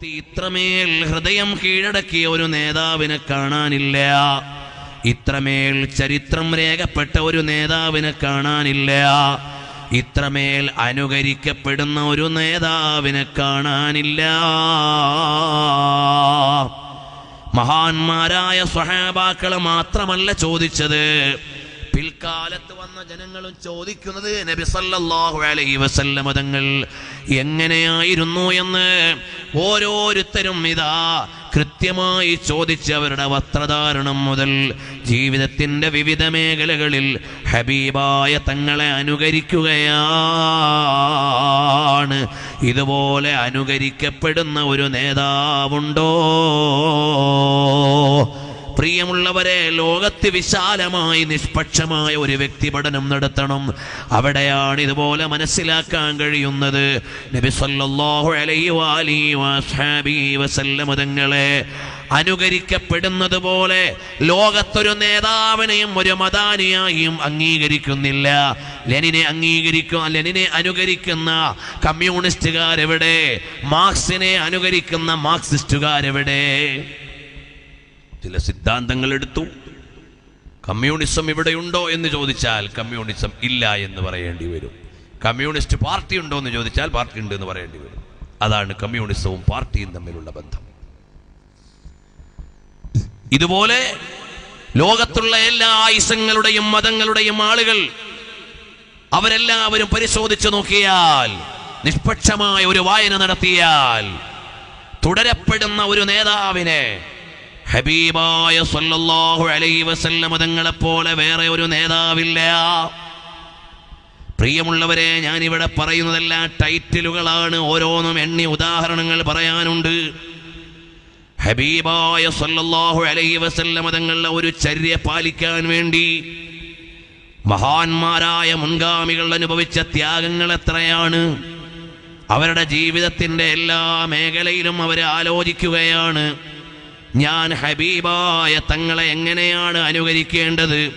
ലോകത്ത് ഇത്രമേൽ ഹൃദയം കീഴടക്കിയ ഒരു നേതാവിനെ കാണാനില്ല. ഇത്രമേൽ ചരിത്രം രേഖപ്പെട്ട ഒരു നേതാവിനെ കാണാനില്ല. ഇത്രമേൽ അനുകരിക്കപ്പെടുന്ന ഒരു നേതാവിനെ കാണാനില്ല. മഹാന്മാരായ സ്വഹാബാക്കൾ മാത്രമല്ല ചോദിച്ചത് പിൽക്കാലത്ത് വന്ന ജനങ്ങളും ചോദിക്കുന്നത് നബി സല്ലല്ലാഹു അലൈഹി വസല്ലമ തങ്ങൾ എങ്ങനെയായിരുന്നു എന്ന് ഓരോരുത്തരും ഇതാ കൃത്യമായി ചോദിച്ച് അവരുടെ വസ്ത്രധാരണം മുതൽ ജീവിതത്തിന്റെ വിവിധ മേഖലകളിൽ ഹബീബായ തങ്ങളെ അനുകരിക്കുകയാണ്. ഇതുപോലെ അനുകരിക്കപ്പെടുന്ന ഒരു നേതാവുണ്ടോ? പ്രിയമുള്ളവരെ ലോകത്ത് വിശാലമായി നിഷ്പക്ഷമായ ഒരു വ്യക്തി പഠനം നടത്തണം. അവിടെയാണ് ഇതുപോലെ മനസ്സിലാക്കാൻ കഴിയുന്നത്. നബി സല്ലല്ലാഹു അലൈഹി അനുകരിക്കപ്പെടുന്നത് പോലെ ലോകത്തൊരു നേതാവിനെയും ഒരു മതാനിയായും അംഗീകരിക്കുന്നില്ല. ലെനിനെ അംഗീകരിക്കും ലെനിനെ അനുകരിക്കുന്ന കമ്മ്യൂണിസ്റ്റുകാരെവിടെ? മാർക്സിനെ അനുകരിക്കുന്ന മാർക്സിസ്റ്റുകാരെവിടെ? ചില സിദ്ധാന്തങ്ങൾ എടുത്തു കമ്മ്യൂണിസം ഇവിടെയുണ്ടോ എന്ന് ചോദിച്ചാൽ കമ്മ്യൂണിസം ഇല്ല എന്ന് പറയേണ്ടി വരും. കമ്മ്യൂണിസ്റ്റ് പാർട്ടി ഉണ്ടോ എന്ന് ചോദിച്ചാൽ പാർട്ടി ഉണ്ട് എന്ന് പറയേണ്ടി വരും. അതാണ് കമ്മ്യൂണിസവും പാർട്ടിയും തമ്മിലുള്ള ബന്ധം. ഇതുപോലെ ലോകത്തുള്ള എല്ലാ ആയുസങ്ങളുടെയും മതങ്ങളുടെയും ആളുകൾ അവരെല്ലാവരും പരിശോധിച്ചു നോക്കിയാൽ നിഷ്പക്ഷമായ ഒരു വായന നടത്തിയാൽ തുടരപ്പെടുന്ന ഒരു നേതാവിനെ ഹബീബായ സല്ലല്ലാഹു അലൈഹി വസല്ലമ തങ്ങളെ പോലെ വേറെ ഒരു നേതാവില്ല. പ്രിയമുള്ളവരെ ഞാനിവിടെ പറയുന്നതെല്ലാം ടൈറ്റിലുകളാണ്. ഓരോന്നും എണ്ണി ഉദാഹരണങ്ങൾ പറയാനുണ്ട്. ഹബീബായ സല്ലല്ലാഹു അലൈഹി വസല്ലമ തങ്ങളുടെ ഒരു ചര്യ പാലിക്കാൻ വേണ്ടി മഹാന്മാരായ മുൻഗാമികൾ അനുഭവിച്ച ത്യാഗങ്ങൾ എത്രയാണ്? അവരുടെ ജീവിതത്തിന്റെ എല്ലാ മേഖലയിലും അവരെ ആലോചിക്കുകയാണ്. ഞാൻ ഹബീബായ തങ്ങളെ എങ്ങനെയാണ് അനുകരിക്കേണ്ടത്?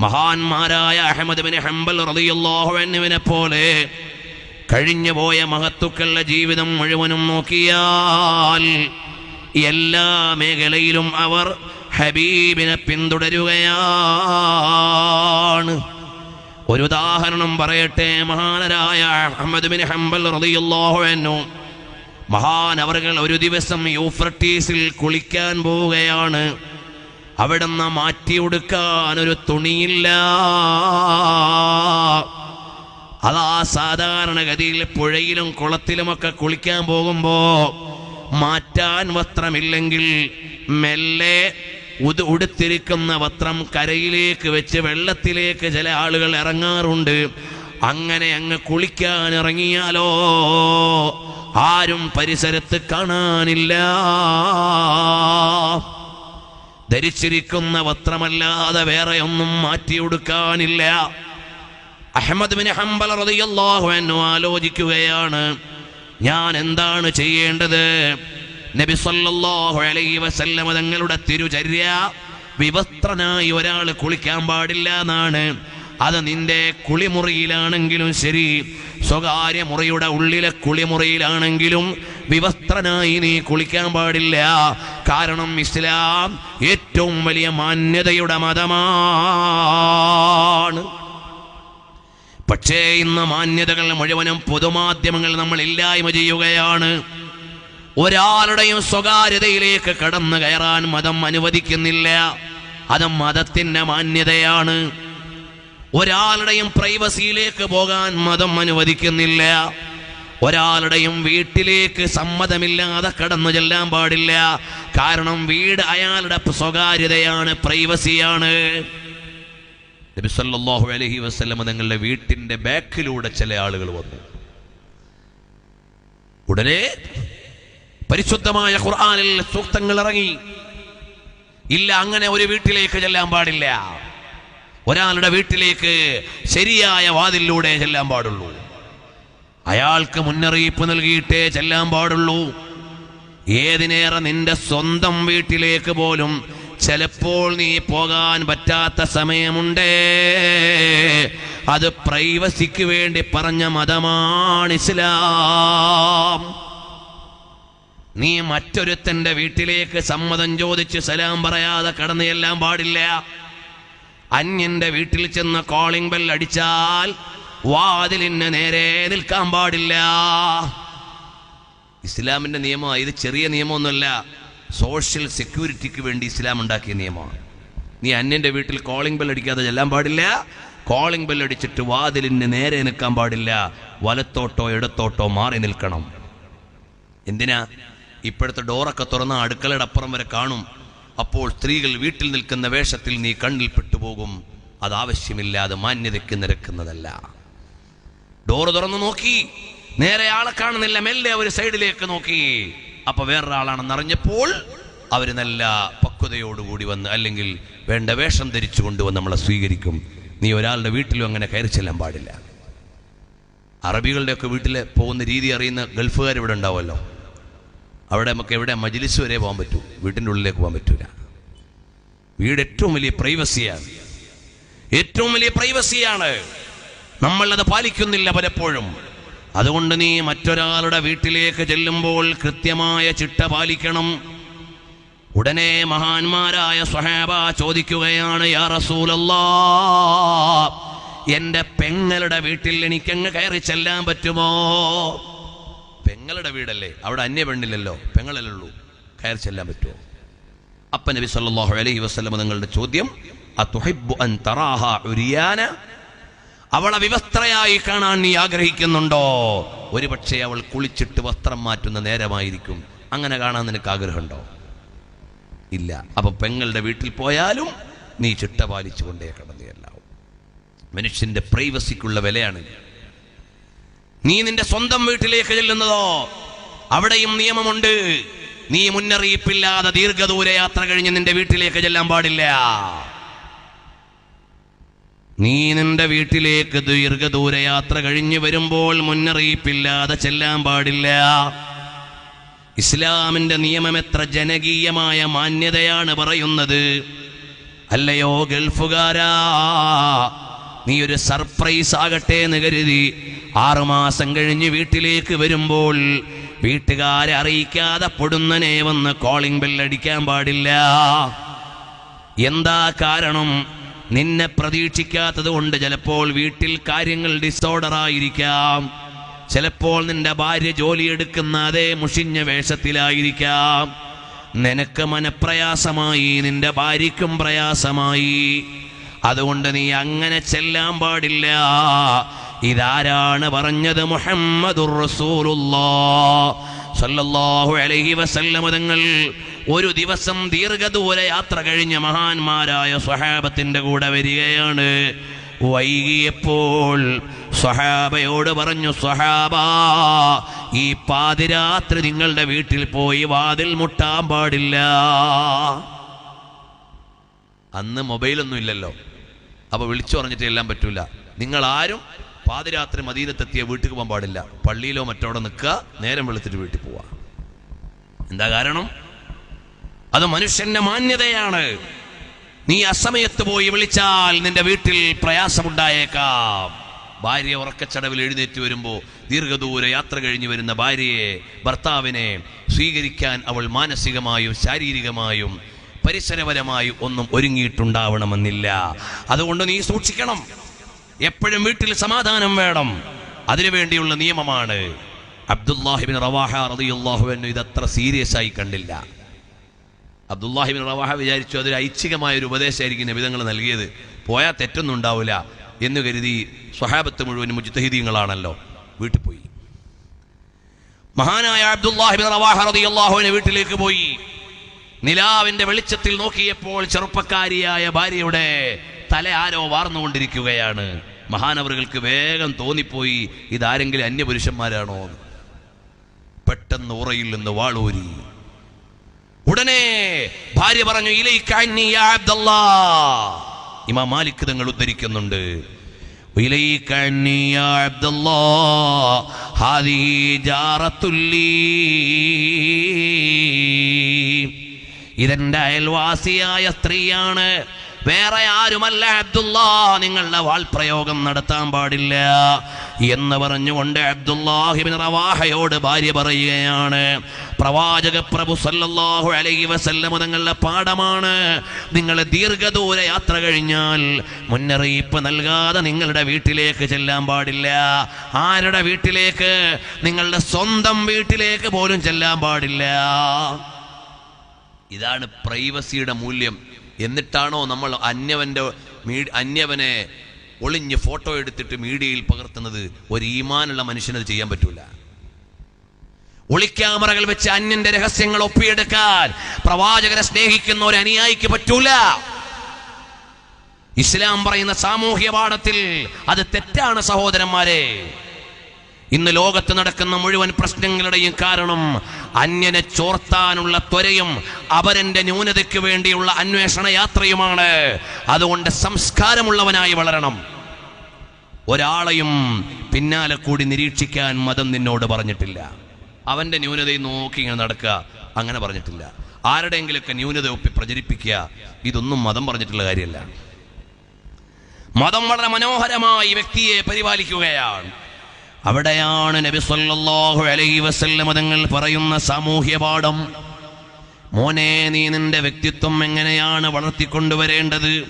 മഹാന്മാരായ അഹമ്മദ് ബിൻ ഹംബൽ അൻഹുവിനെ പോലെ കഴിഞ്ഞു പോയ മഹത്തുക്കളുടെ ജീവിതം മുഴുവനും നോക്കിയാൽ എല്ലാ മേഖലയിലും അവർ ഹബീബിനെ പിന്തുടരുകയാണ്. ഒരു ഉദാഹരണം പറയട്ടെ മഹാനരായ അഹമ്മദ് ബിൻ ഹംബൽ അൻഹു മഹാൻ ഒരു ദിവസം യൂഫ്രട്ടീസിൽ കുളിക്കാൻ പോവുകയാണ്. അവിടുന്ന് മാറ്റിയൊടുക്കാൻ ഒരു തുണിയില്ല. അതാ സാധാരണഗതിയിൽ പുഴയിലും കുളത്തിലുമൊക്കെ കുളിക്കാൻ പോകുമ്പോ മാറ്റാൻ വസ്ത്രമില്ലെങ്കിൽ മെല്ലെ ഉത് ഉടുത്തിരിക്കുന്ന വസ്ത്രം കരയിലേക്ക് വെച്ച് വെള്ളത്തിലേക്ക് ചില ആളുകൾ ഇറങ്ങാറുണ്ട്. അങ്ങനെ അങ്ങ് കുളിക്കാൻ ഇറങ്ങിയാലോ? ആരും പരിസരത്ത് കാണാനില്ല. ധരിച്ചിരിക്കുന്ന വസ്ത്രമല്ലാതെ വേറെ ഒന്നും മാറ്റിയെടുക്കാനില്ല അഹമ്മദ് ബിൻ ഹംബൽ റളിയല്ലാഹു അൻഹു ആലോചിക്കുകയാണ് ഞാൻ എന്താണ് ചെയ്യേണ്ടത്? നബി സല്ലല്ലാഹു അലൈഹി വസല്ലമ തങ്ങളുടെ തിരുചര്യ വിവസ്ത്രനായി ഒരാൾ കുളിക്കാൻ പാടില്ല എന്നാണ്. അത് നിന്റെ കുളിമുറിയിലാണെങ്കിലും ശരി. സ്വകാര്യ മുറിയുടെ ഉള്ളിലെ കുളിമുറിയിലാണെങ്കിലും വിവസ്ത്രനായി നീ കുളിക്കാൻ പാടില്ല. കാരണം ഇസ്ലാം ഏറ്റവും വലിയ മാന്യതയുടെ മതമാണ്. പക്ഷേ ഇന്ന് മാന്യതകൾ മുഴുവനും പൊതുമാധ്യമങ്ങൾ നമ്മൾ ഇല്ലായ്മ ചെയ്യുകയാണ്. ഒരാളുടെയും സ്വകാര്യതയിലേക്ക് കടന്നു കയറാൻ മതം അനുവദിക്കുന്നില്ല. അത് മതത്തിന്റെ മാന്യതയാണ്. ഒരാളുടെയും പ്രൈവസിയിലേക്ക് പോകാൻ മതം അനുവദിക്കുന്നില്ല. ഒരാളുടെയും വീട്ടിലേക്ക് സമ്മതമില്ലാതെ കടന്നു ചെല്ലാൻ പാടില്ല. കാരണം വീട് അയാളുടെ സ്വകാര്യതയാണ് പ്രൈവസിയാണ്. നബി സല്ലല്ലാഹു അലൈഹി വസല്ലമ തങ്ങളുടെ വീട്ടിന്റെ ബാക്കിലൂടെ ചില ആളുകൾ വന്നു. ഉടനെ പരിശുദ്ധമായ ഖുർആാനിൽ സൂക്തങ്ങൾ ഇറങ്ങി. ഇല്ല അങ്ങനെ ഒരു വീട്ടിലേക്ക് ചെല്ലാൻ പാടില്ല. ഒരാളുടെ വീട്ടിലേക്ക് ശരിയായ വാതിലൂടെ ചെല്ലാൻ പാടുള്ളൂ. അയാൾക്ക് മുന്നറിയിപ്പ് നൽകിയിട്ടേ ചെല്ലാൻ പാടുള്ളൂ. ഏതിനേറെ നിന്റെ സ്വന്തം വീട്ടിലേക്ക് പോലും ചിലപ്പോൾ നീ പോകാൻ പറ്റാത്ത സമയമുണ്ടേ. അത് പ്രൈവസിക്ക് വേണ്ടി പറഞ്ഞ മതമാണ് ഇസ്ലാം. നീ മറ്റൊരുത്തന്റെ വീട്ടിലേക്ക് സമ്മതം ചോദിച്ച് സലാം പറയാതെ കടന്നു ചെല്ലാൻ പാടില്ല. അന്യന്റെ വീട്ടിൽ ചെന്ന് കോളിംഗ് ബെൽ അടിച്ചാൽ വാതിലിന് നേരെ നിൽക്കാൻ പാടില്ല. ഇസ്ലാമിന്റെ നിയമം ഇത് ചെറിയ നിയമമൊന്നുമല്ല. സോഷ്യൽ സെക്യൂരിറ്റിക്ക് വേണ്ടി ഇസ്ലാം ഉണ്ടാക്കിയ നിയമമാണ്. നീ അന്യന്റെ വീട്ടിൽ കോളിംഗ് ബെൽ അടിക്കാതെ ചെല്ലാൻ പാടില്ല. കോളിംഗ് ബെൽ അടിച്ചിട്ട് വാതിലിന് നേരെ നിൽക്കാൻ പാടില്ല. വലത്തോട്ടോ ഇടത്തോട്ടോ മാറി നിൽക്കണം. എന്തിനാ? ഇപ്പോഴത്തെ ഡോറൊക്കെ തുറന്ന അടുക്കളയുടെ അപ്പുറം വരെ കാണും. അപ്പോൾ സ്ത്രീകൾ വീട്ടിൽ നിൽക്കുന്ന വേഷത്തിൽ നീ കണ്ണിൽ പെട്ടുപോകും. അത് ആവശ്യമില്ലാതെ മാന്യതയ്ക്ക് നിരക്കുന്നതല്ല. ഡോറ് തുറന്നു നോക്കി. നേരെ ആളെ കാണുന്നില്ല. മെല്ലെ ഒരു സൈഡിലേക്ക് നോക്കി. അപ്പൊ വേറൊരാളാണെന്ന് അറിഞ്ഞപ്പോൾ അവർ നല്ല പക്വതയോടുകൂടി വന്ന് അല്ലെങ്കിൽ വേണ്ട വേഷം ധരിച്ചു കൊണ്ടുവന്ന് നമ്മളെ സ്വീകരിക്കും. നീ ഒരാളുടെ വീട്ടിലും അങ്ങനെ കയറി ചെല്ലാൻ പാടില്ല. അറബികളുടെയൊക്കെ വീട്ടിൽ പോകുന്ന രീതി അറിയുന്ന ഗൾഫുകാർ ഇവിടെ ഉണ്ടാവുമല്ലോ. അവിടെ നമുക്ക് എവിടെ? മജിലിസ് വരെ പോകാൻ പറ്റൂ. വീട്ടിന്റെ ഉള്ളിലേക്ക് പോകാൻ പറ്റൂല. വീട് ഏറ്റവും വലിയ പ്രൈവസിയാണ് ഏറ്റവും വലിയ പ്രൈവസിയാണ് നമ്മളത് പാലിക്കുന്നില്ല പലപ്പോഴും. അതുകൊണ്ട് നീ മറ്റൊരാളുടെ വീട്ടിലേക്ക് ചെല്ലുമ്പോൾ കൃത്യമായ ചിട്ട പാലിക്കണം. ഉടനെ മഹാന്മാരായ സ്വഹാബ ചോദിക്കുകയാണ് യാ റസൂലല്ലാ എന്റെ പെങ്ങളുടെ വീട്ടിൽ എനിക്കങ്ങ് കയറി ചെല്ലാൻ പറ്റുമോ? പെങ്ങളുടെ വീടല്ലേ? അവിടെ അന്യ പെണ്ണില്ലല്ലോ പെങ്ങളല്ലേ ഉള്ളൂ. കയറി ചെല്ലാൻ പറ്റുമോ? അപ്പ നബി സല്ലാഹു അലൈഹി വസ്ലം നിങ്ങളുടെ ചോദ്യം അവളെ വിവസ്ത്രയായി കാണാൻ നീ ആഗ്രഹിക്കുന്നുണ്ടോ? ഒരുപക്ഷെ അവൾ കുളിച്ചിട്ട് വസ്ത്രം മാറ്റുന്ന നേരമായിരിക്കും. അങ്ങനെ കാണാൻ നിനക്ക് ആഗ്രഹമുണ്ടോ? ഇല്ല. അപ്പൊ പെങ്ങളുടെ വീട്ടിൽ പോയാലും നീ ചിട്ട പാലിച്ചു കൊണ്ടേ കടന്നുചെല്ലാവും മനുഷ്യന്റെ പ്രൈവസിക്കുള്ള വിലയാണ്. നീ നിന്റെ സ്വന്തം വീട്ടിലേക്ക് ചെല്ലുന്നതോ? അവിടെയും നിയമമുണ്ട്. നീ മുന്നറിയിപ്പില്ലാതെ ദീർഘദൂര യാത്ര കഴിഞ്ഞ് നിന്റെ വീട്ടിലേക്ക് ചെല്ലാൻ പാടില്ല. നീ നിന്റെ വീട്ടിലേക്ക് ദീർഘദൂര യാത്ര കഴിഞ്ഞ് വരുമ്പോൾ മുന്നറിയിപ്പില്ലാതെ ചെല്ലാൻ പാടില്ല. ഇസ്ലാമിന്റെ നിയമം എത്ര ജനകീയമായ മാന്യതയാണ് പറയുന്നത്. അല്ലയോ ഗൾഫുകാരാ നീ ഒരു സർപ്രൈസ് ആകട്ടെ എന്ന് കരുതി. ആറുമാസം കഴിഞ്ഞ് വീട്ടിലേക്ക് വരുമ്പോൾ വീട്ടുകാരെ അറിയിക്കാതെ പൊടുന്നനെ വന്ന് കോളിംഗ് ബെല്ലടിക്കാൻ പാടില്ല. എന്താ കാരണം? നിന്നെ പ്രതീക്ഷിക്കാത്തത് കൊണ്ട് ചിലപ്പോൾ വീട്ടിൽ കാര്യങ്ങൾ ഡിസോർഡർ ആയിരിക്കാം. ചിലപ്പോൾ നിന്റെ ഭാര്യ ജോലിയെടുക്കുന്ന അതേ മുഷിഞ്ഞ വേഷത്തിലായിരിക്കാം. നിനക്ക് മനപ്രയാസമായി നിന്റെ ഭാര്യയ്ക്കും പ്രയാസമായി. അതുകൊണ്ട് നീ അങ്ങനെ ചെല്ലാൻ പാടില്ല. ഇതാരാണ് പറഞ്ഞത് മുഹമ്മദുർ റസൂലുള്ളാ സല്ലല്ലാഹു അലൈഹി വസല്ലമ തങ്ങൾ ഒരു ദിവസം ദീർഘദൂര യാത്ര കഴിഞ്ഞ മഹാന്മാരായ സ്വഹാബത്തിന്റെ കൂടെ വരികയാണ്. വൈകിയപ്പോൾ സ്വഹാബയോട് പറഞ്ഞു സ്വഹാബ ഈ പാതിരാത്രി നിങ്ങളുടെ വീട്ടിൽ പോയി വാതിൽ മുട്ടാൻ പാടില്ല. അന്ന് മൊബൈലൊന്നും ഇല്ലല്ലോ. അപ്പൊ വിളിച്ചു പറഞ്ഞിട്ട് എല്ലാം പറ്റൂല. നിങ്ങൾ ആരും പാതിരാത്രി മദീനത്തെത്തിയ വീട്ടിൽ പോകാൻ പാടില്ല. പള്ളിയിലോ മറ്റോടെ നിൽക്കുക നേരം വെളുത്തിട്ട് വീട്ടിൽ പോവാ എന്താ കാരണം? അത് മനുഷ്യന്റെ മാന്യതയാണ്. നീ അസമയത്ത് പോയി വിളിച്ചാൽ നിന്റെ വീട്ടിൽ പ്രയാസമുണ്ടായേക്കാം. ഭാര്യ ഉറക്കച്ചടവിൽ എഴുന്നേറ്റ് വരുമ്പോൾ ദീർഘദൂര യാത്ര കഴിഞ്ഞു വരുന്ന ഭാര്യയെ ഭർത്താവിനെ സ്വീകരിക്കാൻ അവൾ മാനസികമായും ശാരീരികമായും പരിസരപരമായും ഒന്നും ഒരുങ്ങിയിട്ടുണ്ടാവണമെന്നില്ല. അതുകൊണ്ട് നീ സൂക്ഷിക്കണം. എപ്പോഴും വീട്ടിൽ സമാധാനം വേണം. അതിനുവേണ്ടിയുള്ള നിയമമാണ്. അബ്ദുല്ലാഹിബിൻ റവാഹ റളിയല്ലാഹു അൻഹു ഇത് അത്ര സീരിയസ് ആയി കണ്ടില്ല. അബ്ദുല്ലാഹിബിൻ റവാഹ വിചാരിച്ചു അതൊരു ഐച്ഛികമായ ഒരു ഉപദേശമായിരിക്കും നബിതങ്ങൾ നൽകിയത്. പോയാൽ തെറ്റൊന്നും ഉണ്ടാവില്ല എന്ന് കരുതി സ്വഹാബത്ത് മുഴുവൻ മുജ്തഹിദീങ്ങളാണല്ലോ. വീട്ടിൽ പോയി. മഹാനായ അബ്ദുല്ലാഹിബിൻ റവാഹ റളിയല്ലാഹു വീട്ടിലേക്ക് പോയി. നിലാവിന്റെ വെളിച്ചത്തിൽ നോക്കിയപ്പോൾ ചെറുപ്പക്കാരിയായ ഭാര്യയുടെ തല ആരോ വാർന്നുകൊണ്ടിരിക്കുകയാണ്. മഹാനവറുകൾക്ക് വേഗം തോന്നിപ്പോയി ഇതാരെങ്കിലും അന്യപുരുഷന്മാരാണോ. പെട്ടെന്ന് ഉറയിൽ നിന്ന് വാളൂരി ഉടനെ ഭാര്യ പറഞ്ഞു ഇമാ മാലിക് തങ്ങൾ ഉദ്ധരിക്കുന്നുണ്ട്. ഇതെന്റെ അയൽവാസിയായ സ്ത്രീയാണ് വേറെ ആരുമല്ല അബ്ദുല്ല. നിങ്ങളുടെ വാൾപ്രയോഗം നടത്താൻ പാടില്ല എന്ന് പറഞ്ഞുകൊണ്ട് അബ്ദുല്ലാഹിബിൻ റവാഹയോട് ഭാര്യ പറയുകയാണ്. പ്രവാചക പ്രഭു സല്ലല്ലാഹു അലൈഹി വസല്ലം തങ്ങളുടെ പാഠമാണ്. നിങ്ങൾ ദീർഘദൂര യാത്ര കഴിഞ്ഞാൽ മുന്നറിയിപ്പ് നൽകാതെ നിങ്ങളുടെ വീട്ടിലേക്ക് ചെല്ലാൻ പാടില്ല. ആരുടെ വീട്ടിലേക്ക്? നിങ്ങളുടെ സ്വന്തം വീട്ടിലേക്ക് പോലും ചെല്ലാൻ പാടില്ല. ഇതാണ് പ്രൈവസിയുടെ മൂല്യം. എന്നിട്ടാണോ നമ്മൾ അന്യവന്റെ അന്യവനെ ഒളിഞ്ഞ് ഫോട്ടോ എടുത്തിട്ട് മീഡിയയിൽ പകർത്തുന്നത്? ഒരു ഈമാനുള്ള മനുഷ്യനത് ചെയ്യാൻ പറ്റൂല. ഒളിക്യാമറകൾ വെച്ച് അന്യന്റെ രഹസ്യങ്ങൾ ഒപ്പിയെടുക്കാൻ പ്രവാചകനെ സ്നേഹിക്കുന്ന ഒരു അനുയായിക്ക് പറ്റൂല. ഇസ്ലാം പറയുന്ന സാമൂഹ്യ പാഠത്തിൽ അത് തെറ്റാണ് സഹോദരന്മാരെ. ഇന്ന് ലോകത്ത് നടക്കുന്ന മുഴുവൻ പ്രശ്നങ്ങളുടെയും കാരണം അന്യനെ ചോർത്താനുള്ള ത്വരയും അവരന്റെ ന്യൂനതയ്ക്ക് വേണ്ടിയുള്ള അന്വേഷണ യാത്രയുമാണ്. അതുകൊണ്ട് സംസ്കാരമുള്ളവനായി വളരണം. ഒരാളെയും പിന്നാലെ കൂടി നിരീക്ഷിക്കാൻ മതം നിന്നോട് പറഞ്ഞിട്ടില്ല. അവന്റെ ന്യൂനതയെ നോക്കി ഇങ്ങനെ നടക്കുക. അങ്ങനെ പറഞ്ഞിട്ടില്ല. ആരുടെയെങ്കിലൊക്കെ ന്യൂനത ഒപ്പി പ്രചരിപ്പിക്കുക ഇതൊന്നും മതം പറഞ്ഞിട്ടുള്ള കാര്യമല്ല. മതം വളരെ മനോഹരമായി വ്യക്തിയെ പരിപാലിക്കുകയാണ്. അവിടെയാണ് നബി സല്ലല്ലാഹു അലൈഹി വസല്ലം തങ്ങൾ പറയുന്ന സാമൂഹ്യ പാഠം. മോനെ നീ നിന്റെ വ്യക്തിത്വം എങ്ങനെയാണ് വളർത്തിക്കൊണ്ടുവരേണ്ടത്?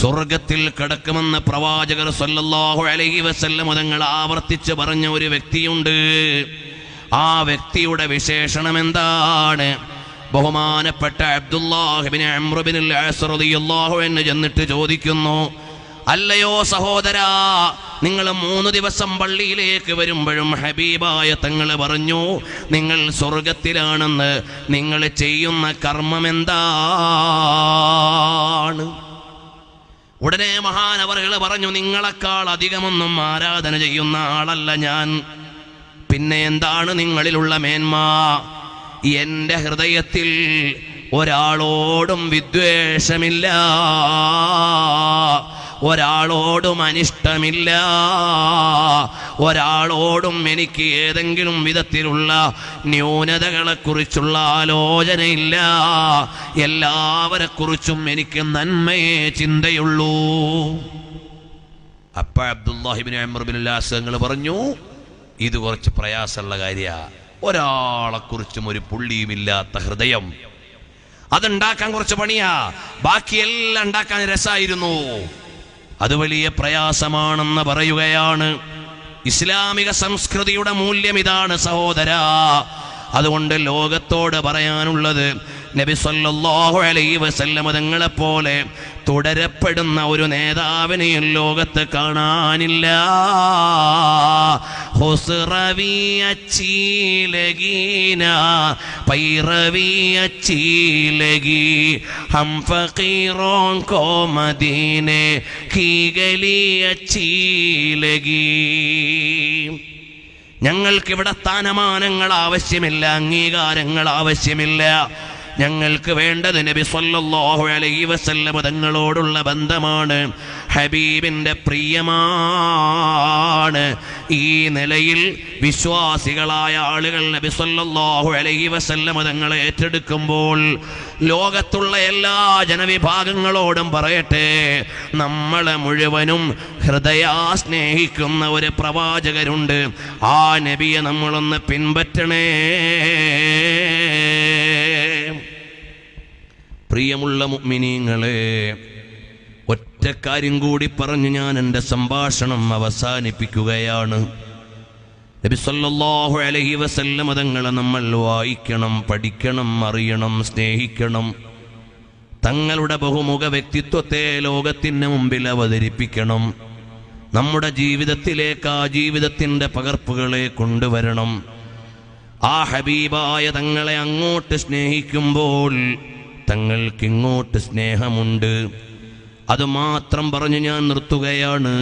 സ്വർഗത്തിൽ കിടക്കുമെന്ന് പ്രവാചകർ സല്ലല്ലാഹു അലൈഹി വസല്ലം തങ്ങൾ ആവർത്തിച്ച് പറഞ്ഞ ഒരു വ്യക്തിയുണ്ട്. ആ വ്യക്തിയുടെ വിശേഷണം എന്താണ്? ബഹുമാനപ്പെട്ട അബ്ദുല്ലാഹിബിൻ അമ്രുബിൻ റളിയല്ലാഹു എന്ന് ചെന്നിട്ട് ചോദിക്കുന്നു അല്ലയോ സഹോദരാ നിങ്ങൾ മൂന്ന് ദിവസം പള്ളിയിലേക്ക് വരുമ്പോഴും ഹബീബായ തങ്ങൾ പറഞ്ഞു നിങ്ങൾ സ്വർഗത്തിലാണെന്ന് നിങ്ങൾ ചെയ്യുന്ന കർമ്മം എന്താണ്? ഉടനെ മഹാനവറുകൾ പറഞ്ഞു നിങ്ങളെക്കാൾ അധികമൊന്നും ആരാധന ചെയ്യുന്ന ആളല്ല ഞാൻ. പിന്നെ എന്താണ് നിങ്ങളിലുള്ള മേന്മ? എന്റെ ഹൃദയത്തിൽ ഒരാളോടും വിദ്വേഷമില്ല. ഒരാളോടും അനിഷ്ടമില്ല. ഒരാളോടും എനിക്ക് ഏതെങ്കിലും വിധത്തിലുള്ള ന്യൂനതകളെ കുറിച്ചുള്ള ആലോചനയില്ല. എല്ലാവരെ കുറിച്ചും എനിക്ക് നന്മയെ ചിന്തയുള്ളൂ. അപ്പ അബ്ദുല്ലാഹിബിൻ പറഞ്ഞു ഇത് കുറച്ച് പ്രയാസമുള്ള കാര്യ. ഒരാളെ കുറിച്ചും ഒരു പുള്ളിയുമില്ലാത്ത ഹൃദയം. അതുണ്ടാക്കാൻ കുറച്ച് പണിയാ. ബാക്കിയെല്ലാം ഉണ്ടാക്കാൻ രസമായിരുന്നു അത് വലിയ പ്രയാസമാണെന്ന് പറയുകയാണ്. ഇസ്ലാമിക സംസ്കൃതിയുടെ മൂല്യം ഇതാണ് സഹോദര. അതുകൊണ്ട് ലോകത്തോട് പറയാനുള്ളത് നബി സല്ലല്ലാഹു അലൈഹി വസല്ലമ തങ്ങളെപ്പോലെ തുടരപ്പെടുന്ന ഒരു നേതാവിനെ ലോകത്ത് കാണാനില്ല. ഹുസ്റവിയച്ചീലഗീന പൈറവിയച്ചീലഗി ഹം കോ ഞങ്ങൾക്കിവിടെ സ്ഥാനമാനങ്ങൾ ആവശ്യമില്ല അംഗീകാരങ്ങൾ ആവശ്യമില്ല. ഞങ്ങൾക്ക് വേണ്ടത് നബി സല്ലല്ലാഹു അലൈഹി വസല്ലം തങ്ങളോടുള്ള ബന്ധമാണ്. ഹബീബിന്റെ പ്രിയമാണ്. ഈ നിലയിൽ വിശ്വാസികളായ ആളുകൾ നബി സല്ലല്ലാഹു അലൈഹി വസല്ലമ തങ്ങളെ ഏറ്റെടുക്കുമ്പോൾ ലോകത്തുള്ള എല്ലാ ജനവിഭാഗങ്ങളോടും പറയട്ടെ നമ്മളെ മുഴുവനും ഹൃദയാ സ്നേഹിക്കുന്ന ഒരു പ്രവാചകരുണ്ട്. ആ നബിയെ നമ്മളൊന്ന് പിൻപറ്റണേ. പ്രിയമുള്ള മുഅ്മിനീങ്ങളെ ഒറ്റ കാര്യം കൂടി പറഞ്ഞ് ഞാൻ എന്റെ സംഭാഷണം അവസാനിപ്പിക്കുകയാണ്. നബി സല്ലല്ലാഹു അലൈഹി വസല്ലം തങ്ങളെ നമ്മൾ വായിക്കണം പഠിക്കണം അറിയണം സ്നേഹിക്കണം. തങ്ങളുടെ ബഹുമുഖ വ്യക്തിത്വത്തെ ലോകത്തിന് മുമ്പിൽ അവതരിപ്പിക്കണം. നമ്മുടെ ജീവിതത്തിലേക്ക് ആ ജീവിതത്തിന്റെ പകർപ്പുകളെ കൊണ്ടുവരണം. ആ ഹബീബായ തങ്ങളെ അങ്ങോട്ട് സ്നേഹിക്കുമ്പോൾ തങ്ങൾക്കിങ്ങോട്ട് സ്നേഹമുണ്ട്. അത് മാത്രം പറഞ്ഞ് ഞാൻ നിർത്തുകയാണ്.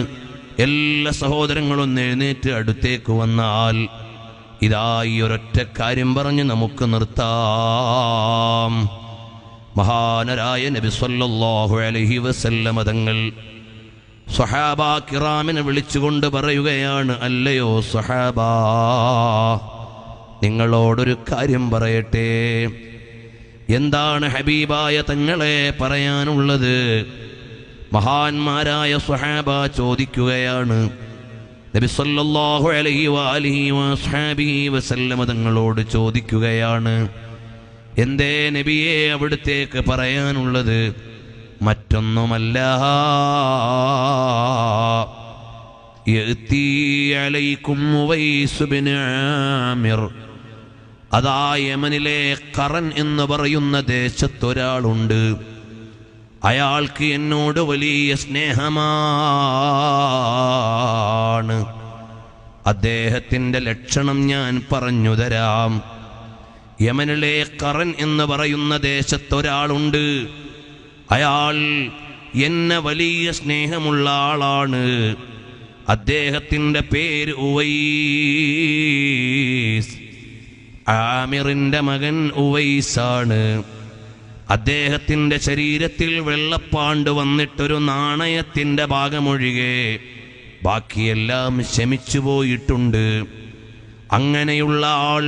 എല്ലാ സഹോദരങ്ങളും എഴുന്നേറ്റ് അടുത്തേക്ക് വന്നാൽ ഇതായി ഒരൊറ്റ കാര്യം പറഞ്ഞ് നമുക്ക് നിർത്താം. മഹാനരായ നബി സല്ലല്ലാഹു അലൈഹി വസല്ലമ തങ്ങൾ സ്വഹാബാ കിറാമിനെ വിളിച്ചുകൊണ്ട് പറയുകയാണ് അല്ലയോ സ്വഹാബ നിങ്ങളോടൊരു കാര്യം പറയട്ടെ. എന്താണ് ഹബീബായ തങ്ങളെ പറയാനുള്ളത്? മഹാന്മാരായ സുഹാബ ചോദിക്കുകയാണ്. നബി സല്ലല്ലാഹു അലൈഹി വഅലിഹി വസ്ഹാബിഹി വസല്ലമ തങ്ങളോട് ചോദിക്കുകയാണ്. എന്തേ നബിയെ അവിടുത്തേക്ക് പറയാനുള്ളത്? മറ്റൊന്നുമല്ല. അതാ യമനിലെ കറൻ എന്ന് പറയുന്ന ദേശത്തൊരാളുണ്ട്. അയാൾക്ക് എന്നോട് വലിയ സ്നേഹമാണ്. അദ്ദേഹത്തിന്റെ ലക്ഷണം ഞാൻ പറഞ്ഞു തരാം. യമനിലെ കറൻ എന്ന് പറയുന്ന ദേശത്തൊരാളുണ്ട് അയാൾ എന്നെ വലിയ സ്നേഹമുള്ള ആളാണ്. അദ്ദേഹത്തിന്റെ പേര് ഉവൈസ്. ആമിറിന്റെ മകൻ ഉവൈസാണ്. അദ്ദേഹത്തിന്റെ ശരീരത്തിൽ വെള്ളപ്പാണ്ട് വന്നിട്ടൊരു നാണയത്തിന്റെ ഭാഗമൊഴികെ ബാക്കിയെല്ലാം ശമിച്ചു പോയിട്ടുണ്ട്. അങ്ങനെയുള്ള ആൾ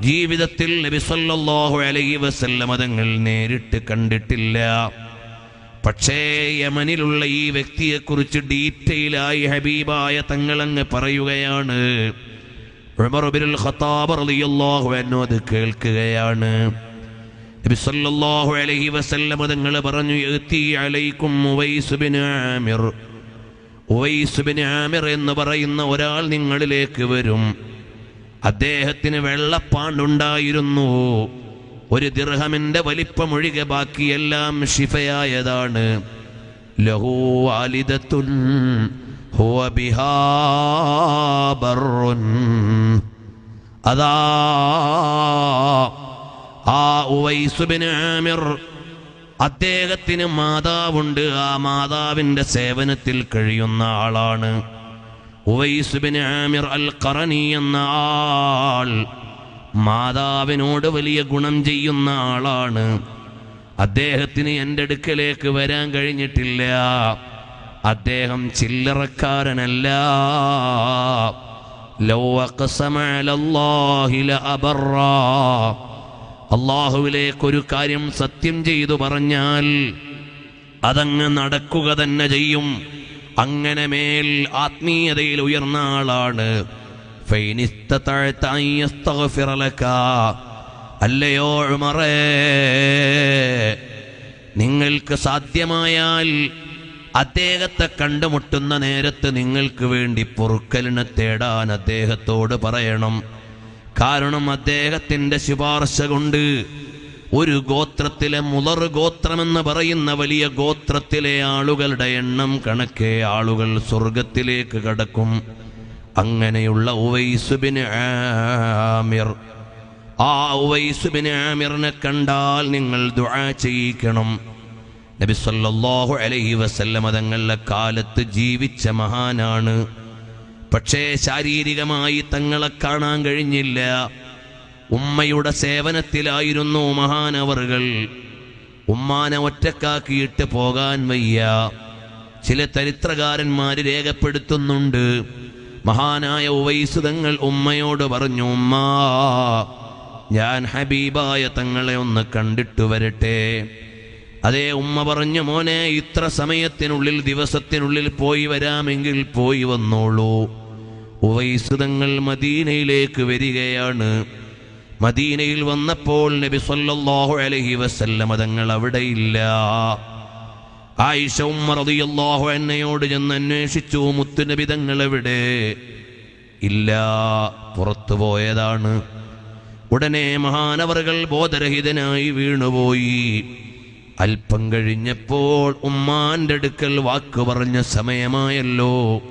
ജീവിതത്തിൽ നബി സല്ലല്ലാഹു അലൈഹി വസല്ലമ തങ്ങൾ നേരിട്ട് കണ്ടിട്ടില്ല. പക്ഷേ യമനിലുള്ള ഈ വ്യക്തിയെക്കുറിച്ച് ഡീറ്റെയിലായി ഹബീബായ തങ്ങളങ്ങ് പറയുകയാണ്. ഖത്താബ് റളിയല്ലാഹു അൻഹു അത് കേൾക്കുകയാണ്. സല്ലല്ലാഹു അലൈഹി വസല്ലം തങ്ങൾ പറഞ്ഞു എത്തി അലൈക്കും ആമിർ. ഉവൈസ് ബിൻ ആമിർ എന്ന് പറയുന്ന ഒരാൾ നിങ്ങളിലേക്ക് വരും. അദ്ദേഹത്തിന് വെള്ളപ്പാണ്ടുണ്ടായിരുന്നു ഒരു ദിർഹമിന്റെ വലിപ്പമൊഴികെ ബാക്കിയെല്ലാം ഷിഫയായതാണ് ലഹു വാലിദത്തുൻ ഹുവ ബിഹാ ബർറുൻ. അതാ ആ ഉവൈസുബിന് ആമിർ അദ്ദേഹത്തിന് മാതാവുണ്ട്. ആ മാതാവിന്റെ സേവനത്തിൽ കഴിയുന്ന ആളാണ് ഉവൈസുബിന് ആമിർ അൽ ഖറനി എന്ന ആൾ. മാതാവിനോട് വലിയ ഗുണം ചെയ്യുന്ന ആളാണ്. അദ്ദേഹത്തിന് എന്റെ അടുക്കലേക്ക് വരാൻ കഴിഞ്ഞിട്ടില്ല. അദ്ദേഹം ചില്ലറക്കാരനല്ല. ലോ അക്കസമാലാഹില അബറാ. അള്ളാഹുവിലേക്കൊരു കാര്യം സത്യം ചെയ്തു പറഞ്ഞാൽ അതങ്ങ് നടക്കുക തന്നെ ചെയ്യും. അങ്ങനെ മേൽ ആത്മീയതയിൽ ഉയർന്ന ആളാണ്. അല്ലയോ നിങ്ങൾക്ക് സാധ്യമായാൽ അദ്ദേഹത്തെ കണ്ടുമുട്ടുന്ന നേരത്ത് നിങ്ങൾക്ക് വേണ്ടി പൊറുക്കലിനെ തേടാൻ അദ്ദേഹത്തോട് പറയണം. കാരണം അദ്ദേഹത്തിന്റെ ശുപാർശ കൊണ്ട് ഒരു ഗോത്രത്തിലെ മുതർ ഗോത്രമെന്ന് പറയുന്ന വലിയ ഗോത്രത്തിലെ ആളുകളുടെ എണ്ണം കണക്കെ ആളുകൾ സ്വർഗത്തിലേക്ക് കടക്കും. അങ്ങനെയുള്ള ഉവൈസുബിന് ആമിർ. ആ ഉവൈസുബിന് ആമിറിനെ കണ്ടാൽ നിങ്ങൾ ദുആ ചെയ്യിക്കണം. നബി സല്ലല്ലാഹു അലൈഹി വസല്ലമ തങ്ങളുടെ കാലത്ത് ജീവിച്ച മഹാനാണ്. പക്ഷേ ശാരീരികമായി തങ്ങളെ കാണാൻ കഴിഞ്ഞില്ല. ഉമ്മയുടെ സേവനത്തിലായിരുന്നു മഹാനവറുകൾ. ഉമ്മാനെ ഒറ്റക്കാക്കിയിട്ട് പോകാൻ വയ്യ. ചില ചരിത്രകാരന്മാർ രേഖപ്പെടുത്തുന്നുണ്ട്. മഹാനായ ഉവൈസുതങ്ങൾ ഉമ്മയോട് പറഞ്ഞു ഉമ്മ ഞാൻ ഹബീബായ തങ്ങളെ ഒന്ന് കണ്ടിട്ടു വരട്ടെ. അതേ ഉമ്മ പറഞ്ഞു മോനെ ഇത്ര സമയത്തിനുള്ളിൽ ദിവസത്തിനുള്ളിൽ പോയി വരാമെങ്കിൽ പോയി വന്നോളൂ. ഉവൈസുതങ്ങൾ മദീനയിലേക്ക് വരികയാണ്. മദീനയിൽ വന്നപ്പോൾ നബി സല്ലല്ലാഹു അലൈഹി വസല്ലം തങ്ങൾ അവിടെയില്ല. ആയിഷ ഉമ്മ റളിയല്ലാഹു അൻഹയോട് ചെന്ന് അന്വേഷിച്ചു മുത്തുനബി തങ്ങൾ എവിടെ? ഇല്ല പുറത്തു പോയതാണ്. ഉടനെ മഹാനവറുകൾ ബോധരഹിതനായി വീണുപോയി. അല്പം കഴിഞ്ഞപ്പോൾ ഉമ്മാന്റെ അടുക്കൽ വാക്ക് പറഞ്ഞ സമയമായല്ലോ.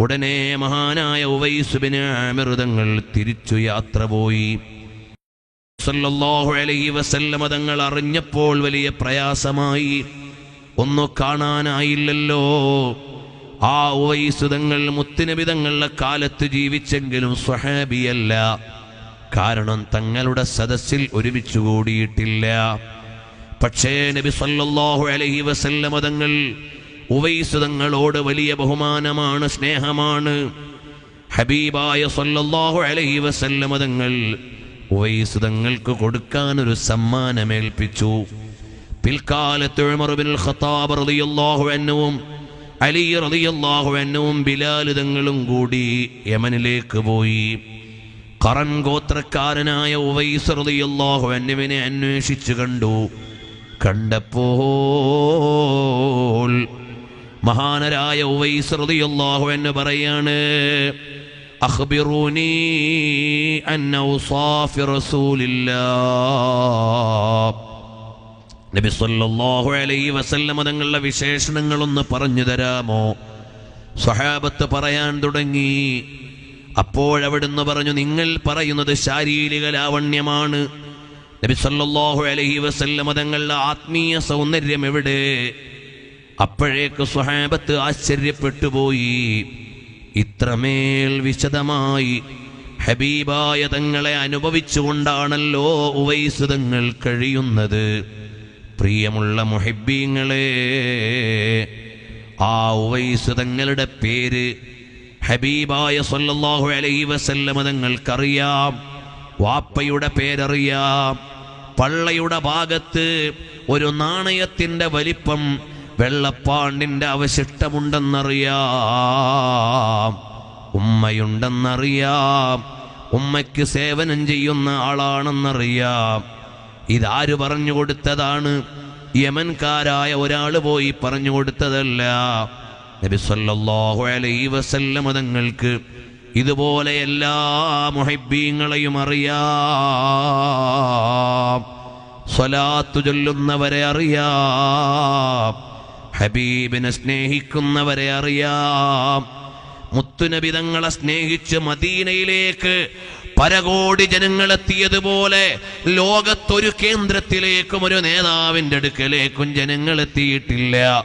ഉടനെ മഹാനായ ഉവൈസുബിന് അമൃതങ്ങൾ തിരിച്ചു യാത്ര പോയി. സല്ലല്ലാഹു അലൈഹി തങ്ങൾ അറിഞ്ഞപ്പോൾ വലിയ പ്രയാസമായി. ഒന്നു കാണാനായില്ലല്ലോ. ആ ഉവൈസുതങ്ങൾ മുത്തിനബിതങ്ങളുടെ കാലത്ത് ജീവിച്ചെങ്കിലും സ്വഹാബിയല്ല. കാരണം തങ്ങളുടെ സദസ്സിൽ ഒരുമിച്ചു കൂടിയിട്ടില്ല. പക്ഷേ നബി സല്ലല്ലാഹു അലൈഹി വസല്ലമ തങ്ങൾ ഉവൈസ് തങ്ങളോട് വലിയ ബഹുമാനമാണ് സ്നേഹമാണ്. ഹബീബായ സല്ലല്ലാഹു അലൈഹി വസല്ലമ തങ്ങൾ ഉവൈസ് തങ്ങൾക്ക് കൊടുക്കാൻ ഒരു സമ്മാനമേൽപ്പിച്ചു. പിൽക്കാലത്ത് ഖത്താബ് റളിയല്ലാഹു അൻഹുവും അലി റളിയല്ലാഹു അൻഹുവും ബിലാൽ തങ്ങളും കൂടി യമനിലേക്ക് പോയി. കറൻ ഗോത്രക്കാരനായ ഉവൈസ് റളിയല്ലാഹു അൻഹുവിനെ അന്വേഷിച്ചു കണ്ടു. കണ്ടപ്പോൾ മഹാനരായ ഉവൈസ് എന്ന് പറയാണ് അഖ്ബിറൂനി അന്നൗസാഫി ഔസാഫി റസൂലില്ലാഹ്. നബി അലൈഹി വസല്ലമ തങ്ങളുടെ വിശേഷണങ്ങളൊന്ന് പറഞ്ഞു തരാമോ? സ്വഹാബത്ത് പറയാൻ തുടങ്ങി. അപ്പോഴവിടുന്ന് പറഞ്ഞു നിങ്ങൾ പറയുന്നത് ശാരീരിക ലാവണ്യമാണ് നബി സല്ലല്ലാഹു അലൈഹി വസല്ലമ തങ്ങളുടെ ആത്മീയ സൗന്ദര്യം എവിടെ? അപ്പോഴേക്ക് സ്വഹാബത്ത് ആശ്ചര്യപ്പെട്ടു പോയി ഇത്രമേൽ വിശദമായി ഹബീബായ തങ്ങളെ അനുഭവിച്ചുകൊണ്ടാണല്ലോ ഉവൈസ് തങ്ങൾ കഴിയുന്നത്. പ്രിയമുള്ള മുഹിബീങ്ങളെ ആ ഉവൈസ് തങ്ങളുടെ പേര് ഹബീബായ സല്ലല്ലാഹു അലൈഹി വസല്ലമ തങ്ങൾക്കറിയാം. വാപ്പയുടെ പേരറിയാം. പള്ളയുടെ ഭാഗത്ത് ഒരു നാണയത്തിന്റെ വലിപ്പം വെള്ളപ്പാണ്ടിന്റെ അവശിഷ്ടമുണ്ടെന്നറിയാം. ഉമ്മയുണ്ടെന്നറിയാം. ഉമ്മയ്ക്ക് സേവനം ചെയ്യുന്ന ആളാണെന്നറിയാം. ഇതാര് പറഞ്ഞു കൊടുത്തതാണ്? യമൻകാരായ ഒരാൾ പോയി പറഞ്ഞു കൊടുത്തതല്ല. നബി സല്ലല്ലാഹു അലൈഹി വസല്ലമ തങ്ങൾക്ക് ഇതുപോലെ എല്ലാ മുഹിബീങ്ങളെയും അറിയാം. സ്വലാത്തു ചൊല്ലുന്നവരെ അറിയാം. ഹബീബിനെ സ്നേഹിക്കുന്നവരെ അറിയാം. മുത്തുനബി തങ്ങളെ സ്നേഹിച്ച് മദീനയിലേക്ക് പരകോടി ജനങ്ങളെത്തിയതുപോലെ ലോകത്തൊരു കേന്ദ്രത്തിലേക്കും ഒരു നേതാവിന്റെ അടുക്കലേക്കും ജനങ്ങൾ എത്തിയിട്ടില്ല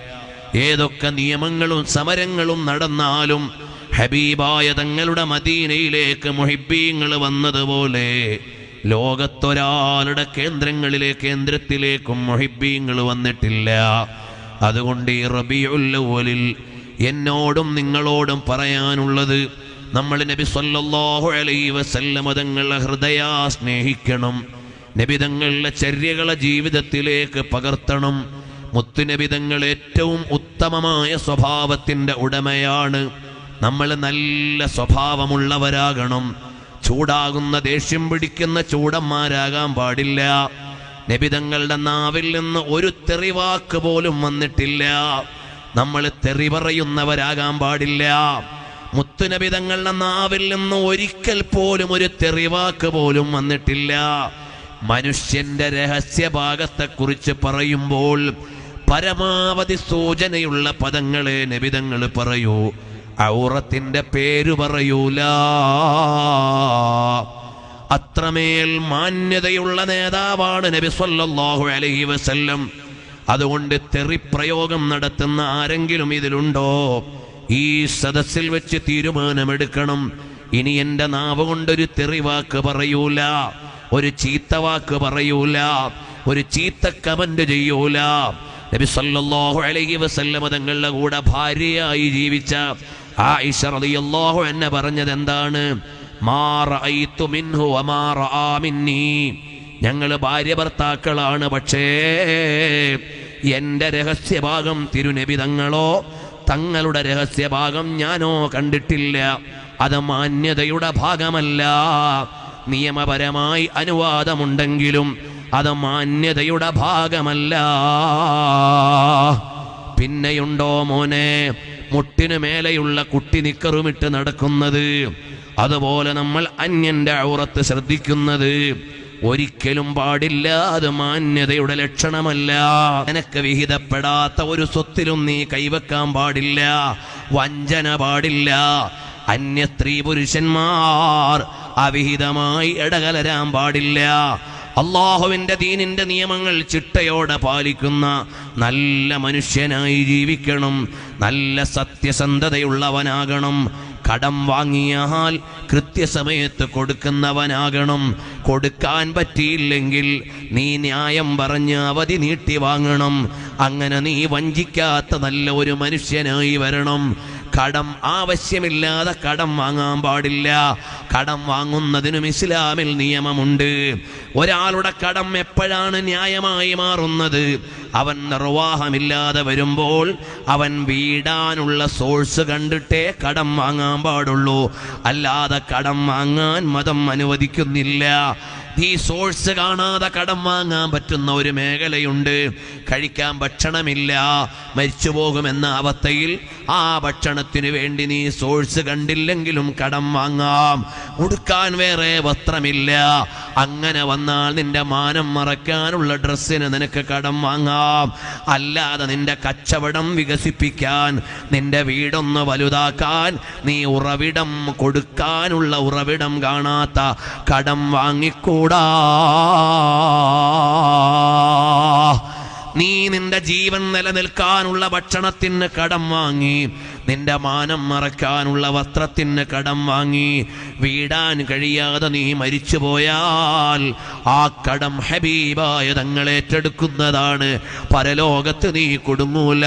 ഏതൊക്കെ നിയമങ്ങളും സമരങ്ങളും നടന്നാലും ഹബീബായ തങ്ങളുടെ മദീനയിലേക്ക് മുഹിബീങ്ങൾ വന്നതുപോലെ ലോകത്തൊരാളുടെ കേന്ദ്രങ്ങളിലെ കേന്ദ്രത്തിലേക്കും മുഹിബീങ്ങൾ വന്നിട്ടില്ല. അതുകൊണ്ട് ഈ റബിയുല്ലവലിൽ എന്നോടും നിങ്ങളോടും പറയാനുള്ളത് നമ്മൾ നബി സല്ലല്ലാഹു അലൈഹി വസല്ലമ തങ്ങളെ ഹൃദയ സ്നേഹിക്കണം. നബി തങ്ങളുടെ ചര്യകളെ ജീവിതത്തിലേക്ക് പകർത്തണം. മുത്തുനബിതങ്ങൾ ഏറ്റവും ഉത്തമമായ സ്വഭാവത്തിന്റെ ഉടമയാണ്. നമ്മൾ നല്ല സ്വഭാവമുള്ളവരാകണം. ചൂടാകുന്ന ദേഷ്യം പിടിക്കുന്ന ചൂടന്മാരാകാൻ പാടില്ല. നബിതങ്ങളുടെ നാവിൽ നിന്ന് ഒരു തെറിവാക്ക് പോലും വന്നിട്ടില്ല. നമ്മൾ തെറി പറയുന്നവരാകാൻ പാടില്ല മുത്തുനബിതങ്ങളുടെ നാവിൽ നിന്ന് ഒരിക്കൽ പോലും ഒരു തെറിവാക്ക് പോലും വന്നിട്ടില്ല. മനുഷ്യന്റെ രഹസ്യഭാഗത്തെക്കുറിച്ച് പറയുമ്പോൾ പരമാവധി സൂചനയുള്ള പദങ്ങളെ നബിതങ്ങൾ പറയൂ. ഔറത്തിന്റെ പേര് പറയൂല. അത്രമേൽ മാന്യതയുള്ള നേതാവാണ് നബി സല്ലല്ലാഹു അലൈഹി വസല്ലം. അതുകൊണ്ട് തെറിപ്രയോഗം നടത്തുന്ന ആരെങ്കിലും ഇതിലുണ്ടോ? ഈ സദസ്സിൽ വെച്ച് തീരുമാനമെടുക്കണം. ഇനി എന്റെ നാവ് കൊണ്ടൊരു തെറിവാക്ക് പറയൂല ഒരു ചീത്ത വാക്ക് പറയൂല ഒരു ചീത്ത കമന്റ് ചെയ്യൂല. നബി സല്ലല്ലാഹു അലൈഹി വസല്ലം തങ്ങളുടെ കൂടെ ഭാര്യയായി ജീവിച്ച ആയിഷ റളിയല്ലാഹു അൻഹ പറഞ്ഞത് എന്താണ്? ഞങ്ങൾ ഭാര്യ ഭർത്താക്കളാണ് പക്ഷേ എന്റെ രഹസ്യഭാഗം തിരുനബി തങ്ങളോ തങ്ങളുടെ രഹസ്യഭാഗം ഞാനോ കണ്ടിട്ടില്ല. അത് മാന്യതയുടെ ഭാഗമല്ല. നിയമപരമായി അനുവാദമുണ്ടെങ്കിലും അത് മാന്യതയുടെ ഭാഗമല്ല. പിന്നെയുണ്ടോ മോനെ? മുട്ടിനു മേലെയുള്ള കുട്ടി നിക്കറുമിട്ട് നടക്കുന്നത്. അതുപോലെ നമ്മൾ അന്യന്റെ ഔറത്ത് ശ്രദ്ധിക്കുന്നത്. ഒരിക്കലും പാടില്ല അത് മാന്യതയുടെ ലക്ഷണമല്ല. നിനക്ക് വിഹിതപ്പെടാത്ത ഒരു സ്വത്തിലും നീ കൈവെക്കാൻ പാടില്ല. വഞ്ചന പാടില്ല. അന്യ സ്ത്രീ പുരുഷന്മാർ അവിഹിതമായി ഇടകലരാൻ പാടില്ല. അള്ളാഹുവിന്റെ ദീനിന്റെ നിയമങ്ങൾ ചിട്ടയോടെ പാലിക്കുന്ന നല്ല മനുഷ്യനായി ജീവിക്കണം നല്ല സത്യസന്ധതയുള്ളവനാകണം കടം വാങ്ങിയാൽ കൃത്യസമയത്ത് കൊടുക്കുന്നവനാകണം കൊടുക്കാൻ പറ്റിയില്ലെങ്കിൽ നീ ന്യായം പറഞ്ഞ് അവധി നീട്ടി വാങ്ങണം അങ്ങനെ നീ വഞ്ചിക്കാത്ത നല്ല ഒരു മനുഷ്യനായി വരണം. കടം ആവശ്യമില്ലാതെ കടം വാങ്ങാൻ പാടില്ല. കടം വാങ്ങുന്നതിനും ഇസ്ലാമിൽ നിയമമുണ്ട്. ഒരാളുടെ കടം എപ്പോഴാണ് ന്യായമായി മാറുന്നത്? അവൻ നിർവാഹമില്ലാതെ വരുമ്പോൾ അവൻ വീടാനുള്ള സോഴ്സ് കണ്ടിട്ടേ കടം വാങ്ങാൻ പാടുള്ളൂ. അല്ലാതെ കടം വാങ്ങാൻ മതം അനുവദിക്കുന്നില്ല. ഈ സോഴ്സ് കാണാതെ കടം വാങ്ങാൻ പറ്റുന്ന ഒരു മേഖലയുണ്ട്. കഴിക്കാൻ ഭക്ഷണമില്ല. മരിച്ചു പോകുമെന്ന അവസ്ഥയിൽ ആ ഭക്ഷണത്തിന് വേണ്ടി നീ സോഴ്സ് കണ്ടില്ലെങ്കിലും കടം വാങ്ങാം. ഉടുക്കാൻ വേറെ വസ്ത്രമില്ല. അങ്ങനെ വന്നാൽ നിന്റെ മാനം മറയ്ക്കാനുള്ള ഡ്രസ്സിന് നിനക്ക് കടം വാങ്ങാം. അല്ലാതെ നിന്റെ കച്ചവടം വികസിപ്പിക്കാൻ നിന്റെ വീടൊന്ന് വലുതാക്കാൻ നീ ഉറവിടം കൊടുക്കാനുള്ള ഉറവിടം കാണാത്ത കടം വാങ്ങിക്കൂടാ നീ നിന്റെ ജീവൻ നിലനിൽക്കാനുള്ള ഭക്ഷണത്തിന് കടം വാങ്ങി നിന്റെ മാനം മറക്കാനുള്ള വസ്ത്രത്തിന് കടം വാങ്ങി വീടാൻ കഴിയാതെ നീ മരിച്ചു പോയാൽ ആ കടം ഹബീബായ തങ്ങൾ ഏറ്റെടുക്കുന്നതാണ്. പരലോകത്ത് നീ കുടുങ്ങൂല.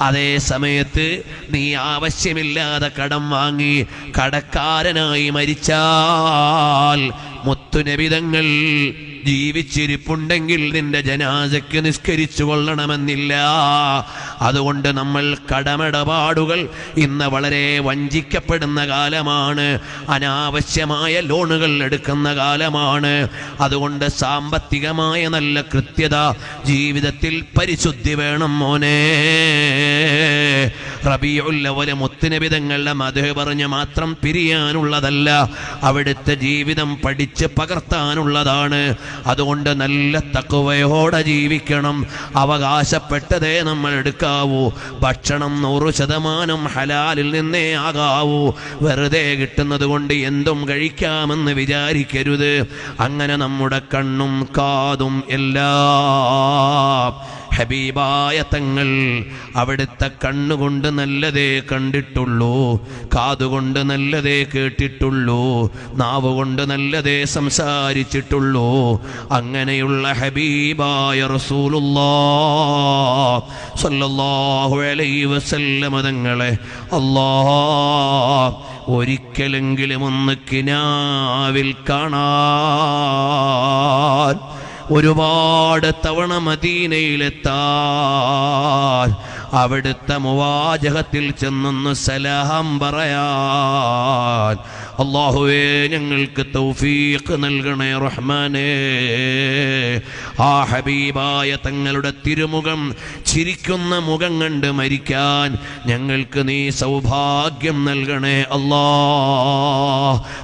അതേ സമയത്ത് നീ ആവശ്യമില്ലാതെ കടം വാങ്ങി കടക്കാരനായി മരിച്ചാൽ മുത്തുനബിതങ്ങൾ ജീവിച്ചിരിപ്പുണ്ടെങ്കിൽ നിന്റെ ജനാസയ്ക്ക് നിസ്കരിച്ചു കൊള്ളണമെന്നില്ല. അതുകൊണ്ട് നമ്മൾ കടമിടപാടുകൾ ഇന്ന് വളരെ വഞ്ചിക്കപ്പെടുന്ന കാലമാണ്. അനാവശ്യമായ ലോണുകൾ എടുക്കുന്ന കാലമാണ്. അതുകൊണ്ട് സാമ്പത്തികമായ നല്ല കൃത്യത ജീവിതത്തിൽ പരിശുദ്ധി വേണം മോനെ. റബിയുള്ളവരെ മുത്തുനബിതങ്ങളുടെ മധു പറഞ്ഞ് മാത്രം പിരിയാനുള്ളതല്ല അവിടുത്തെ ജീവിതം പഠിച്ച് പകർത്താനുള്ളതാണ്. അതുകൊണ്ട് നല്ല തക്കുവയോടെ ജീവിക്കണം. അവകാശപ്പെട്ടതേ നമ്മൾ എടുക്കാവൂ. ഭക്ഷണം നൂറ് ശതമാനം ഹലാലിൽ നിന്നേ ആകാവൂ. വെറുതെ കിട്ടുന്നത് കൊണ്ട് എന്തും കഴിക്കാമെന്ന് വിചാരിക്കരുത്. അങ്ങനെ നമ്മുടെ കണ്ണും കാതും എല്ലാം ഹബീബായ തങ്ങൾ അവിടുത്തെ കണ്ണുകൊണ്ട് നല്ലതേ കണ്ടിട്ടുള്ളൂ കാതുകൊണ്ട് നല്ലതേ കേട്ടിട്ടുള്ളൂ നാവ് കൊണ്ട് നല്ലതേ സംസാരിച്ചിട്ടുള്ളൂ. അങ്ങനെയുള്ള ഹബീബായ റസൂലുള്ളാ സല്ലല്ലാഹു അലൈഹി വസല്ലമ തങ്ങളെ അല്ലാ ഒരിക്കലെങ്കിലും ഒന്ന് കിനാവിൽ കാണാൻ ഒരുപാട് തവണ മദീനയിലെത്താൻ അവിടുത്തെ മുവാജഹത്തിൽ ചെന്നൊന്ന് സലഹം പറയാൻ അള്ളാഹുവേ ഞങ്ങൾക്ക് തൗഫീഖ് നൽകണേ റഹ്മാനേ. ആ ഹബീബായ തങ്ങളുടെ തിരുമുഖം ചിരിക്കുന്ന മുഖം കണ്ട് മരിക്കാൻ ഞങ്ങൾക്ക് നീ സൗഭാഗ്യം നൽകണേ അല്ലാ.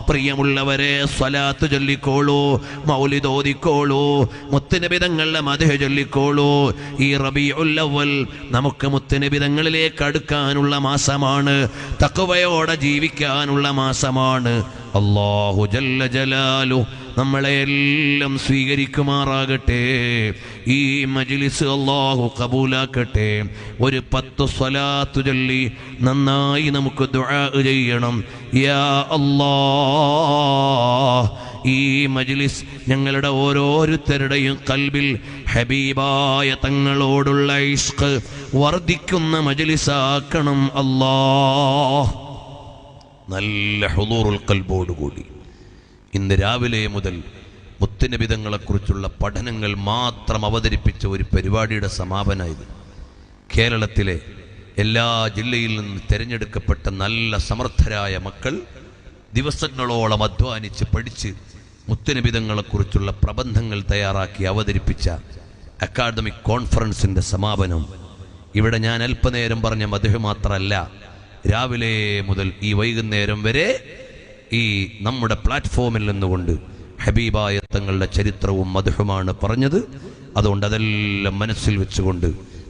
പ്രിയമുള്ളവരെ സ്വലാത്ത് ചൊല്ലിക്കോളൂ മൗലിതോദിക്കോളൂ മുത്തുനബിതങ്ങളുടെ മധു ചൊല്ലിക്കോളൂ. ഈ റബിയുല്ലവൽ നമുക്ക് മുത്തുനബിതങ്ങളിലേക്ക് അടുക്കാനുള്ള മാസമാണ് തക്കുവയോടെ ജീവിക്കാനുള്ള മാസമാണ്. അള്ളാഹു ജല്ല ജലാലു നമ്മളെ എല്ലാം സ്വീകരിക്കുമാറാകട്ടെ. ഈ മജിലിസ് അള്ളാഹു കബൂലാക്കട്ടെ. ഒരു പത്ത് സ്വലാത്തു ചൊല്ലി നന്നായി നമുക്ക് ദുആ ചെയ്യണം. യാ അല്ലാ ഈ മജ്ലിസ് ഞങ്ങളുടെ ഓരോരുത്തരുടെയും കൽബിൽ ഹബീബായ തങ്ങളോടുള്ള ഇഷ്ക് വർദ്ധിക്കുന്ന മജ്ലിസാക്കണം അല്ലാ നല്ല ഹുദൂറുൽ കൽബോടുകൂടി ഇന്ന് രാവിലെ മുതൽ മുത്തിനബിതങ്ങളെക്കുറിച്ചുള്ള പഠനങ്ങൾ മാത്രം അവതരിപ്പിച്ച ഒരു പരിപാടിയുടെ സമാപന ഇത് കേരളത്തിലെ എല്ലാ ജില്ലയിൽ നിന്ന് തിരഞ്ഞെടുക്കപ്പെട്ട നല്ല സമർത്ഥരായ മക്കൾ ദിവസങ്ങളോളം അധ്വാനിച്ച് പഠിച്ച് മുത്തുനബിതങ്ങളെക്കുറിച്ചുള്ള പ്രബന്ധങ്ങൾ തയ്യാറാക്കി അവതരിപ്പിച്ച അക്കാഡമിക് കോൺഫറൻസിന്റെ സമാപനം. ഇവിടെ ഞാൻ അല്പനേരം പറഞ്ഞ മധു മാത്രമല്ല രാവിലെ മുതൽ ഈ വൈകുന്നേരം വരെ ഈ നമ്മുടെ പ്ലാറ്റ്ഫോമിൽ നിന്നുകൊണ്ട് ഹബീബായ തങ്ങളുടെ ചരിത്രവും മധുഹുമാണ് പറഞ്ഞത്. അതുകൊണ്ട് അതെല്ലാം മനസ്സിൽ വെച്ചുകൊണ്ട്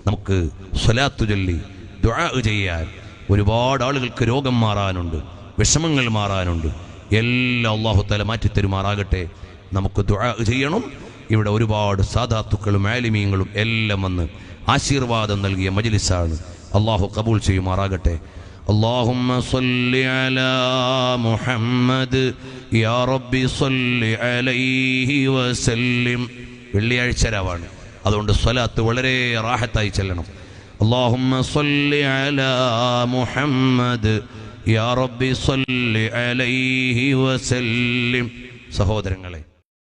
നമുക്ക് സ്വലാത്തു ചൊല്ലി ദുആ ചെയ്യാൻ ഒരുപാട് ആളുകൾക്ക് രോഗം മാറാനുണ്ട് വിഷമങ്ങൾ മാറാനുണ്ട്. എല്ലാം അള്ളാഹുത്തല തല മാറ്റിത്തരുമാറാകട്ടെ നമുക്ക് ദുആ ചെയ്യണം. ഇവിടെ ഒരുപാട് സാധാത്തുക്കളും ആലിമീങ്ങളും എല്ലാം വന്ന് ആശീർവാദം നൽകിയ മജ്ലിസാണ്. അള്ളാഹു കബൂൾ ചെയ്യുമാറാകട്ടെ. اللهم صل على محمد يا رب صل عليه وسلم വെള്ളിയാഴ്ച രാവാണ് അതുകൊണ്ട് സ്വലാത്ത് വളരെ റാഹത്തായി ചെല്ലണം اللهم صل على محمد يا رب صل عليه وسلم സഹോദരങ്ങളെ